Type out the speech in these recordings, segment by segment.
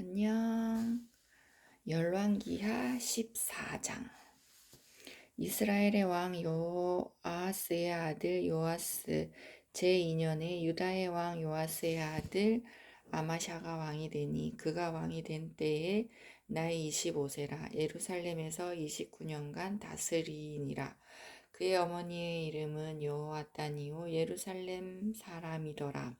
안녕. 열왕기하 14장. 이스라엘의 왕 요아스의 아들 요아스 제2년에 유다의 왕 요아스의 아들 아마샤가 왕이 되니 그가 왕이 된 때에 나이 25세라 예루살렘에서 29년간 다스리니라. 그의 어머니의 이름은 여호와따니요 예루살렘 사람이더라.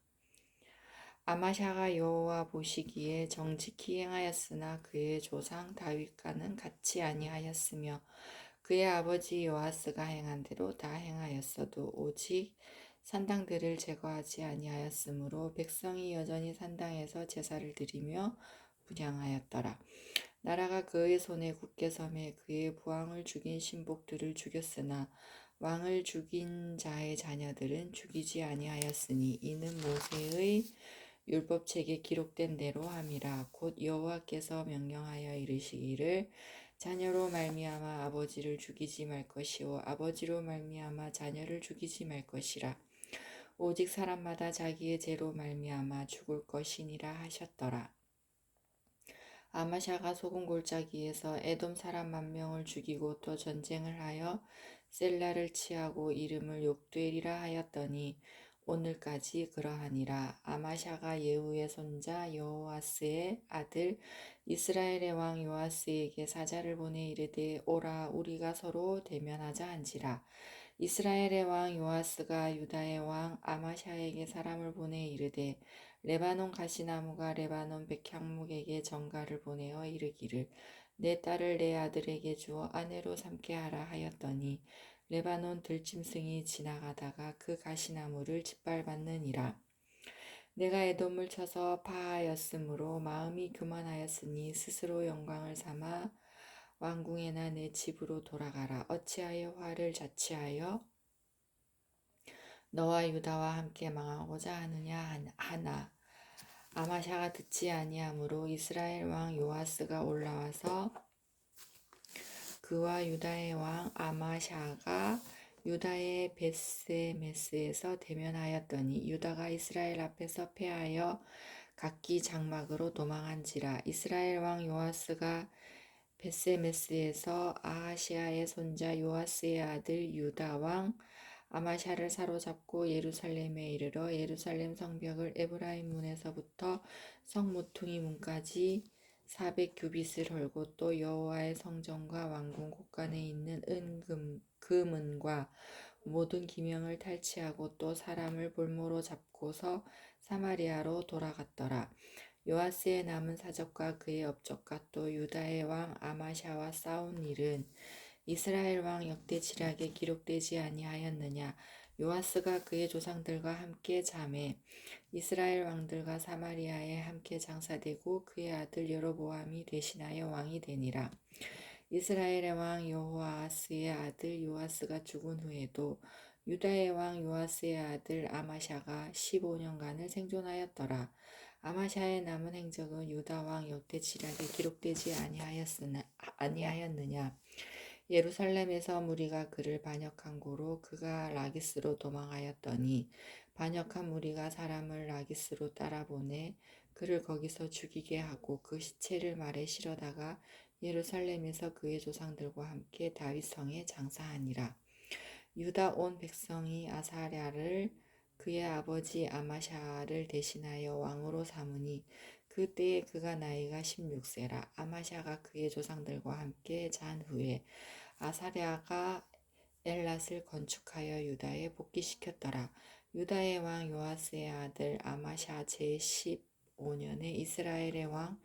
아마샤가 여호와 보시기에 정직히 행하였으나 그의 조상 다윗과는 같이 아니하였으며 그의 아버지 요아스가 행한 대로 다 행하였어도 오직 산당들을 제거하지 아니하였으므로 백성이 여전히 산당에서 제사를 드리며 분양하였더라. 나라가 그의 손에 굳게 섬에 그의 부왕을 죽인 신복들을 죽였으나 왕을 죽인 자의 자녀들은 죽이지 아니하였으니 이는 모세의 율법책에 기록된 대로 함이라. 곧 여호와께서 명령하여 이르시기를 자녀로 말미암아 아버지를 죽이지 말 것이요 아버지로 말미암아 자녀를 죽이지 말 것이라. 오직 사람마다 자기의 죄로 말미암아 죽을 것이니라 하셨더라. 아마샤가 소금 골짜기에서 에돔 사람 만 명을 죽이고 또 전쟁을 하여 셀라를 치하고 이름을 욕되리라 하였더니 오늘까지 그러하니라. 아마샤가 예후의 손자 여호아스의 아들 이스라엘의 왕 요아스에게 사자를 보내 이르되 오라 우리가 서로 대면하자 한지라. 이스라엘의 왕 요아스가 유다의 왕 아마샤에게 사람을 보내 이르되 레바논 가시나무가 레바논 백향목에게 정가를 보내어 이르기를 내 딸을 내 아들에게 주어 아내로 삼게 하라 하였더니 레바논 들짐승이 지나가다가 그 가시나무를 짓밟았느니라. 내가 애돔을 쳐서 파하였으므로 마음이 교만하였으니 스스로 영광을 삼아 왕궁에나 내 집으로 돌아가라. 어찌하여 화를 자취하여 너와 유다와 함께 망하고자 하느냐 하나. 아마샤가 듣지 아니하므로 이스라엘 왕 요아스가 올라와서 그와 유다의 왕 아마샤가 유다의 베스메스에서 대면하였더니 유다가 이스라엘 앞에서 패하여 각기 장막으로 도망한지라. 이스라엘 왕 요아스가 베스메스에서 아하시아의 손자 요아스의 아들 유다 왕 아마샤를 사로잡고 예루살렘에 이르러 예루살렘 성벽을 에브라임 문에서부터 성 모퉁이 문까지 400규빗을 헐고 또 여호와의 성전과 왕궁 곳간에 있는 은금 금은과 모든 기명을 탈취하고 또 사람을 볼모로 잡고서 사마리아로 돌아갔더라. 요아스의 남은 사적과 그의 업적과 또 유다의 왕 아마샤와 싸운 일은 이스라엘 왕 역대지략에 기록되지 아니하였느냐 요아스가 그의 조상들과 함께 잠에 이스라엘 왕들과 사마리아에 함께 장사되고 그의 아들 여로보암이 대신하여 왕이 되니라. 이스라엘의 왕 여호아스의 아들 요아스가 죽은 후에도 유다의 왕 요아스의 아들 아마샤가 15년간을 생존하였더라. 아마샤의 남은 행적은 유다 왕 역대 지략에 기록되지 아니하였으나 아니하였느냐. 예루살렘에서 무리가 그를 반역한 고로 그가 라기스로 도망하였더니 반역한 무리가 사람을 라기스로 따라보내 그를 거기서 죽이게 하고 그 시체를 말에 실어다가 예루살렘에서 그의 조상들과 함께 다윗성에 장사하니라. 유다 온 백성이 아사랴를 그의 아버지 아마샤를 대신하여 왕으로 삼으니 그때에 그가 나이가 16세라 아마샤가 그의 조상들과 함께 잔 후에 아사랴가 엘랏을 건축하여 유다에 복귀시켰더라. 유다의 왕 요아스의 아들 아마샤 제15년에 이스라엘의 왕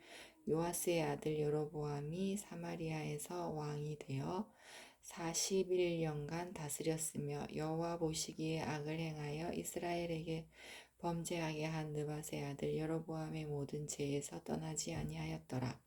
요아스의 아들 여로보암이 사마리아에서 왕이 되어 41년간 다스렸으며 여호와 보시기에 악을 행하여 이스라엘에게 범죄하게 한 느바세 아들 여로보암의 모든 죄에서 떠나지 아니하였더라.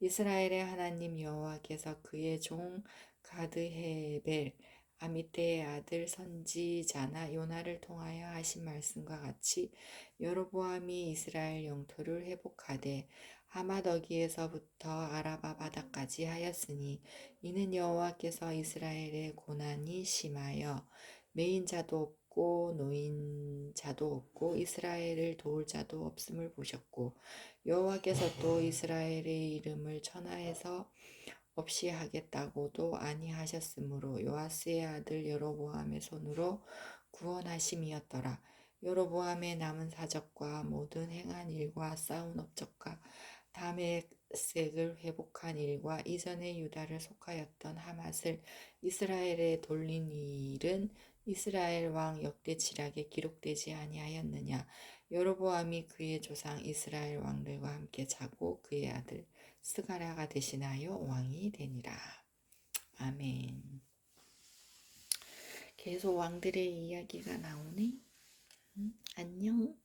이스라엘의 하나님 여호와께서 그의 종 가드헤벨 아미떼의 아들 선지자나 요나를 통하여 하신 말씀과 같이 여로보암이 이스라엘 영토를 회복하되 하마더기에서부터 아라바 바다까지 하였으니 이는 여호와께서 이스라엘의 고난이 심하여 메인 자도 없고 노인 자도 없고 이스라엘을 도울 자도 없음을 보셨고 여호와께서 또 이스라엘의 이름을 천하에서 없이 하겠다고도 아니하셨으므로 요아스의 아들 여로보암의 손으로 구원하심이었더라. 여로보암의 남은 사적과 모든 행한 일과 싸운 업적과 다메섹을 회복한 일과 이전에 유다를 속하였던 하맛을 이스라엘에 돌린 일은 이스라엘 왕 역대 지략에 기록되지 아니하였느냐? 여로보암이 그의 조상 이스라엘 왕들과 함께 자고 그의 아들 스가랴가 대신하여 왕이 되니라. 아멘. 계속 왕들의 이야기가 나오네. 음, 안녕